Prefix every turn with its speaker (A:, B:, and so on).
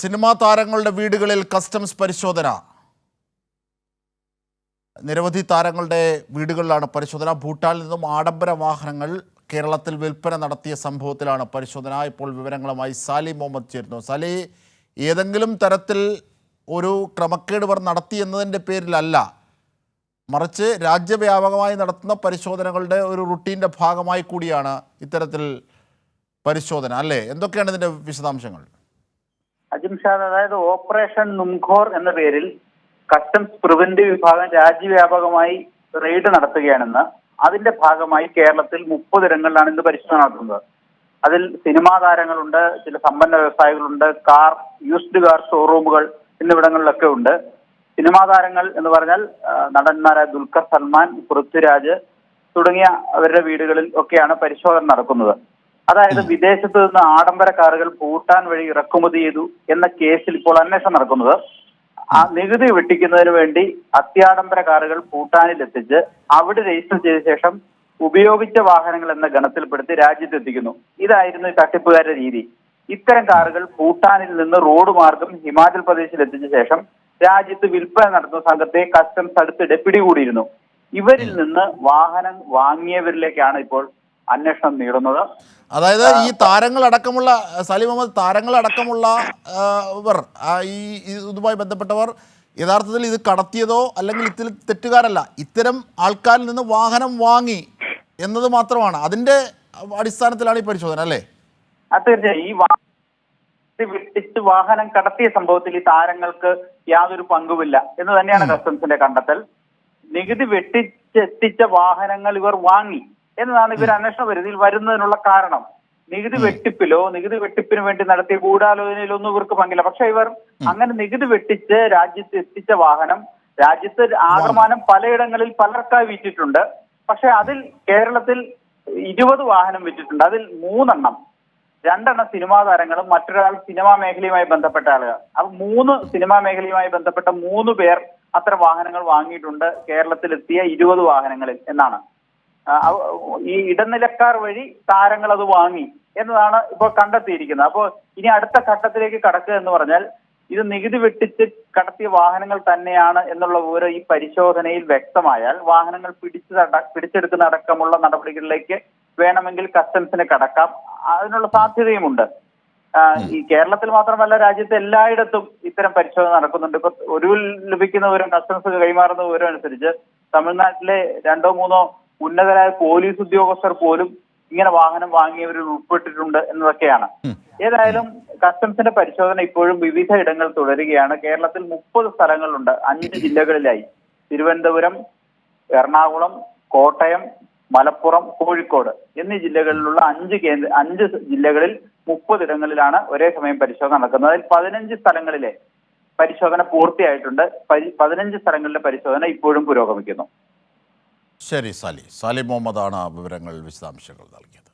A: Cinema താരങ്ങളുടെ വീടുകളിൽ customs പരിശോധന. നിരവധി താരങ്ങളുടെ വീടുകളിലാണ് പരിശോധന. ഭൂട്ടാനിൽ നിന്നും ആഡംബര വാഹനങ്ങൾ കേരളത്തിൽ വിൽപ്പന നടത്തിയ സംഭവത്തിലാണ് പരിശോധന. ഇപ്പോൾ വിവരങ്ങളുമായി സാലി മുഹമ്മദ് ചേരുന്നു. സാലി ഏതെങ്കിലും തരത്തിൽ ഒരു ക്രമക്കേട് വർ നടത്തി എന്നതിന്റെ പേരിലല്ല. മറിച്ച് രാജ്യവ്യാപകമായി നടത്തുന്ന പരിശോധനകളുടെ ഒരു റുട്ടീന്റെ ഭാഗമായി കൂടിയാണ് ഇത്തരത്തിൽ പരിശോധന അല്ലേ? എന്തൊക്കെയാണ് ഇതിന്റെ വിശദാംശങ്ങൾ?
B: അജിംഷാദ് അതായത് ഓപ്പറേഷൻ നുംഖോർ എന്ന പേരിൽ കസ്റ്റംസ് പ്രിവന്റീവ് വിഭാഗം രാജ്യവ്യാപകമായി റെയ്ഡ് നടത്തുകയാണെന്ന് അതിന്റെ ഭാഗമായി കേരളത്തിൽ മുപ്പതിടങ്ങളിലാണ് ഇന്ന് പരിശോധന നടത്തുന്നത്. അതിൽ സിനിമാ താരങ്ങളുണ്ട് ചില സമ്പന്ന വ്യവസായികളുണ്ട് കാർ യൂസ്ഡ് കാർ ഷോറൂമുകൾ എന്നിവിടങ്ങളിലൊക്കെ ഉണ്ട്. സിനിമാ താരങ്ങൾ എന്ന് പറഞ്ഞാൽ നടന്മാരായ ദുൽഖർ സൽമാൻ പൃഥ്വിരാജ് തുടങ്ങിയ അവരുടെ വീടുകളിൽ ഒക്കെയാണ് പരിശോധന നടക്കുന്നത്. അതായത് വിദേശത്ത് നിന്ന് ആഡംബര കാറുകൾ ഭൂട്ടാൻ വഴി ഇറക്കുമതി ചെയ്തു എന്ന കേസിൽ ഇപ്പോൾ അന്വേഷണം നടക്കുന്നത്. ആ നികുതി വെട്ടിക്കുന്നതിന് വേണ്ടി അത്യാഡംബര കാറുകൾ ഭൂട്ടാനിൽ എത്തിച്ച് അവിടെ രജിസ്റ്റർ ചെയ്ത ശേഷം ഉപയോഗിച്ച വാഹനങ്ങൾ എന്ന ഗണത്തിൽപ്പെടുത്തി രാജ്യത്ത് എത്തിക്കുന്നു ഇതായിരുന്നു തട്ടിപ്പുകാരുടെ രീതി. ഇത്തരം കാറുകൾ ഭൂട്ടാനിൽ നിന്ന് റോഡ് മാർഗം ഹിമാചൽ പ്രദേശിൽ എത്തിച്ച ശേഷം രാജ്യത്ത് വിൽപ്പന നടത്തുന്ന സംഘത്തെ കസ്റ്റംസ് അടുത്തിടെ പിടികൂടിയിരുന്നു. ഇവരിൽ നിന്ന് വാഹനം വാങ്ങിയവരിലേക്കാണ് ഇപ്പോൾ അന്വേഷണം നേടുന്നത്.
A: അതായത് ഈ താരങ്ങളടക്കമുള്ള സലി മുഹമ്മദ് താരങ്ങളടക്കമുള്ള ഇവർ ഈ ഇതുമായി ബന്ധപ്പെട്ടവർ യഥാർത്ഥത്തിൽ ഇത് കടത്തിയതോ അല്ലെങ്കിൽ ഇത്തിൽ തെറ്റുകാരല്ല. ഇത്തരം ആൾക്കാരിൽ നിന്ന് വാഹനം വാങ്ങി എന്നത് മാത്രമാണ്. അതിന്റെ അടിസ്ഥാനത്തിലാണ് ഈ പരിശോധന അല്ലേ?
B: തീർച്ചയായും. ഈ വെട്ടിച്ച് വാഹനം കടത്തിയ സംഭവത്തിൽ ഈ താരങ്ങൾക്ക് യാതൊരു പങ്കുമില്ല എന്ന് തന്നെയാണ് കസ്റ്റംസിന്റെ കണ്ടെത്തൽ. നികുതി വെട്ടിച്ചെത്തിച്ച വാഹനങ്ങൾ ഇവർ വാങ്ങി. എന്നതാണ് ഇവർ അന്വേഷണ പരിധിയിൽ വരുന്നതിനുള്ള കാരണം. നികുതി വെട്ടിപ്പിലോ നികുതി വെട്ടിപ്പിന് വേണ്ടി നടത്തിയ ഗൂഢാലോചനയിലോ ഒന്നും ഇവർക്ക് പങ്കില്ല. പക്ഷെ ഇവർ അങ്ങനെ നികുതി വെട്ടിച്ച് രാജ്യത്ത് എത്തിച്ച വാഹനം രാജ്യത്ത് ആകമാനം പലയിടങ്ങളിൽ പലർക്കായി വിറ്റിട്ടുണ്ട് പക്ഷെ അതിൽ കേരളത്തിൽ ഇരുപത് വാഹനം വിറ്റിട്ടുണ്ട് അതിൽ മൂന്നെണ്ണം രണ്ടെണ്ണം സിനിമാ താരങ്ങളും മറ്റൊരാൾ സിനിമാ മേഖലയുമായി ബന്ധപ്പെട്ട ആളുകൾ അപ്പൊ മൂന്ന് സിനിമാ മേഖലയുമായി ബന്ധപ്പെട്ട മൂന്ന് പേർ അത്തരം വാഹനങ്ങൾ വാങ്ങിയിട്ടുണ്ട്. കേരളത്തിലെത്തിയ ഇരുപത് വാഹനങ്ങളിൽ എന്നാണ്. ഈ ഇടനിലക്കാർ വഴി താരങ്ങൾ അത് വാങ്ങി എന്നതാണ് ഇപ്പോൾ കണ്ടെത്തിയിരിക്കുന്നത്. അപ്പോൾ ഇനി അടുത്ത ഘട്ടത്തിലേക്ക് കടക്കുക എന്ന് പറഞ്ഞാൽ ഇത് നികുതി വെട്ടിച്ച് കടത്തിയ വാഹനങ്ങൾ തന്നെയാണ് എന്നുള്ള വിവരം ഈ പരിശോധനയിൽ വ്യക്തമായാൽ വാഹനങ്ങൾ പിടിച്ചു പിടിച്ചെടുക്കുന്ന അടക്കമുള്ള നടപടികളിലേക്ക് വേണമെങ്കിൽ കസ്റ്റംസിന് കടക്കാം. അതിനുള്ള സാധ്യതയുമുണ്ട്. ഈ കേരളത്തിൽ മാത്രമല്ല രാജ്യത്തെ എല്ലായിടത്തും ഇത്തരം പരിശോധന നടക്കുന്നുണ്ട്. ഇപ്പൊ ഒടുവിൽ ലഭിക്കുന്ന വിവരം കസ്റ്റംസ് കൈമാറുന്ന വിവരം അനുസരിച്ച് തമിഴ്നാട്ടിലെ രണ്ടോ മൂന്നോ ഉന്നതരായ പോലീസ് ഉദ്യോഗസ്ഥർ പോലും ഇങ്ങനെ വാഹനം വാങ്ങിയവരിൽ ഉൾപ്പെട്ടിട്ടുണ്ട് എന്നതൊക്കെയാണ്. ഏതായാലും കസ്റ്റംസിന്റെ പരിശോധന ഇപ്പോഴും വിവിധ ഇടങ്ങൾ തുടരുകയാണ്. കേരളത്തിൽ മുപ്പത് സ്ഥലങ്ങളുണ്ട്. അഞ്ച് ജില്ലകളിലായി. തിരുവനന്തപുരം എറണാകുളം കോട്ടയം മലപ്പുറം കോഴിക്കോട് എന്നീ ജില്ലകളിലുള്ള അഞ്ച് കേന്ദ്ര അഞ്ച് ജില്ലകളിൽ മുപ്പതിടങ്ങളിലാണ് ഒരേ സമയം പരിശോധന നടക്കുന്നത്. അതിൽ പതിനഞ്ച് സ്ഥലങ്ങളിലെ പരിശോധന പൂർത്തിയായിട്ടുണ്ട്. പതിനഞ്ച് സ്ഥലങ്ങളിലെ പരിശോധന ഇപ്പോഴും പുരോഗമിക്കുന്നു.
A: ശരി സാലി. സാലി മുഹമ്മദാണ് വിവരങ്ങൾ വിശദാംശങ്ങൾ നൽകിയത്.